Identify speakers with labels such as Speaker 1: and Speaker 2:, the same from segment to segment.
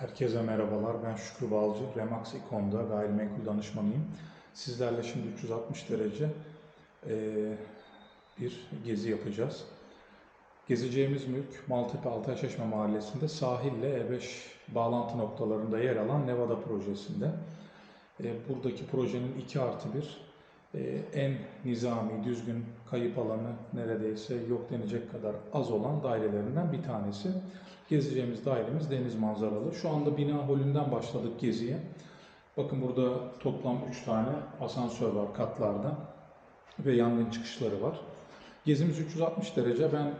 Speaker 1: Herkese merhabalar. Ben Şükrü Balcı. Remax İkon'da gayrimenkul danışmanıyım. Sizlerle şimdi 360 derece eee, bir gezi yapacağız. Gezeceğimiz mülk Maltepe Altayçeşme Mahallesi'nde sahille E5 bağlantı noktalarında yer alan Nevada projesinde. E, buradaki projenin 2 artı 1 en nizami, düzgün kayıp alanı neredeyse yok denecek kadar az olan dairelerinden bir tanesi. Gezeceğimiz dairemiz deniz manzaralı. Şu anda bina holünden başladık geziye. Bakın burada toplam 3 tane asansör var katlarda ve yangın çıkışları var. Gezimiz 360 derece. Ben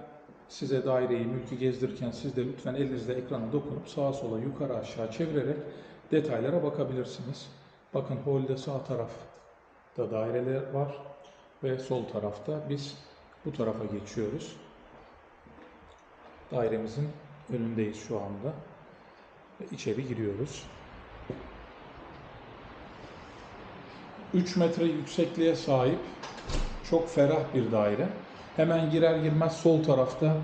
Speaker 1: size daireyi, mülkü gezdirirken siz de lütfen elinizle ekrana dokunup sağa sola, yukarı aşağı çevirerek detaylara bakabilirsiniz. Bakın holde sağ tarafta daireler var ve sol tarafta biz bu tarafa geçiyoruz. Dairemizin önündeyiz şu anda. İçeri giriyoruz. 3 metre yüksekliğe sahip çok ferah bir daire. Hemen girer girmez sol tarafta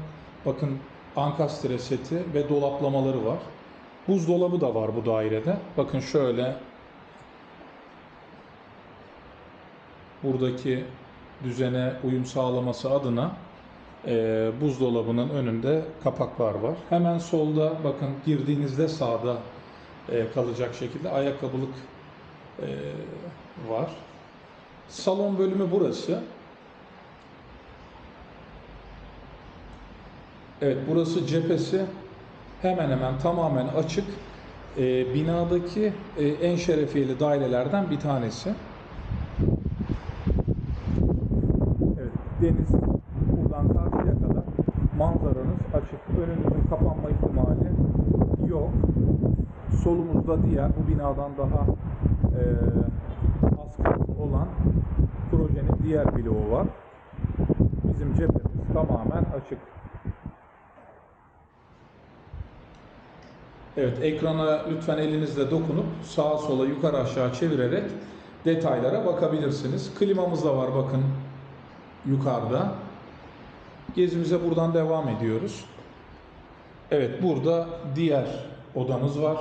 Speaker 1: bakın ankastre seti ve dolaplamaları var. Buzdolabı da var bu dairede. Bakın şöyle buradaki düzene uyum sağlaması adına e, buzdolabının önünde kapaklar var. Hemen solda bakın girdiğinizde sağda e, kalacak şekilde ayakkabılık e, var. Salon bölümü burası. Evet burası cephesi hemen hemen tamamen açık. E, binadaki e, en şerefiyeli dairelerden bir tanesi. Evet, deniz buradan karşıya kadar manzaranız açık. Önünüzün kapanma ihtimali yok. Solumuzda diğer bu binadan daha e, az katlı olan projenin diğer bloğu var. Bizim cephemiz tamamen açık. Evet, ekrana lütfen elinizle dokunup sağa sola yukarı aşağı çevirerek detaylara bakabilirsiniz. Klimamız da var bakın yukarıda. Gezimize buradan devam ediyoruz. Evet, burada diğer odamız var.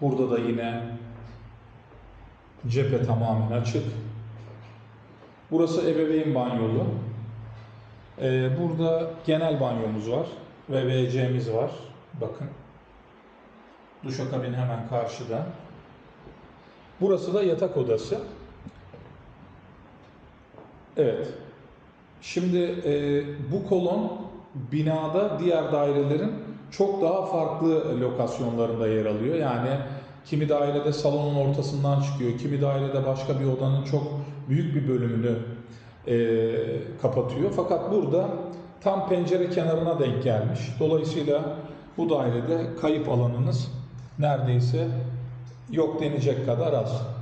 Speaker 1: Burada da yine cephe tamamen açık. Burası ebeveyn banyolu. Ee, burada genel banyomuz var ve WC'miz var. Bakın. Duşakabin hemen karşıda. Burası da yatak odası. Evet. Şimdi e, bu kolon binada diğer dairelerin çok daha farklı lokasyonlarında yer alıyor. Yani kimi dairede salonun ortasından çıkıyor, kimi dairede başka bir odanın çok büyük bir bölümünü e, kapatıyor. Fakat burada tam pencere kenarına denk gelmiş. Dolayısıyla bu dairede kayıp alanınız neredeyse yok denecek kadar az.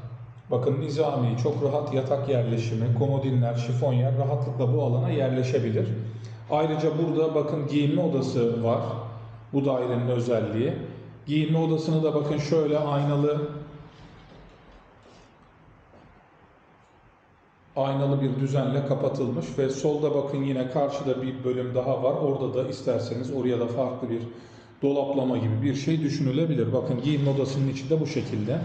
Speaker 1: Bakın nizami, çok rahat yatak yerleşimi, komodinler, şifonyer rahatlıkla bu alana yerleşebilir. Ayrıca burada bakın giyinme odası var. Bu dairenin özelliği. Giyinme odasını da bakın şöyle aynalı aynalı bir düzenle kapatılmış ve solda bakın yine karşıda bir bölüm daha var. Orada da isterseniz oraya da farklı bir dolaplama gibi bir şey düşünülebilir. Bakın giyinme odasının içi de bu şekilde.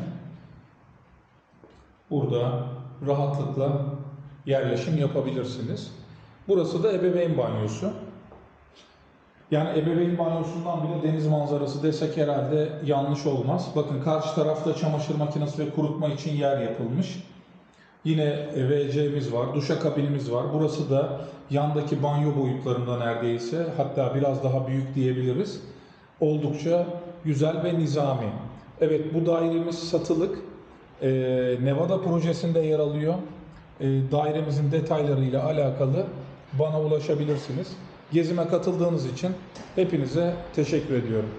Speaker 1: Burada rahatlıkla yerleşim yapabilirsiniz. Burası da ebeveyn banyosu. Yani ebeveyn banyosundan bile deniz manzarası desek herhalde yanlış olmaz. Bakın karşı tarafta çamaşır makinesi ve kurutma için yer yapılmış. Yine WC'miz var, duşakabinimiz var. Burası da yandaki banyo boyutlarında neredeyse. Hatta biraz daha büyük diyebiliriz. Oldukça güzel ve nizami. Evet bu dairemiz satılık. Ee, Nevada projesinde yer alıyor. Ee, dairemizin detaylarıyla alakalı bana ulaşabilirsiniz. Gezime katıldığınız için hepinize teşekkür ediyorum.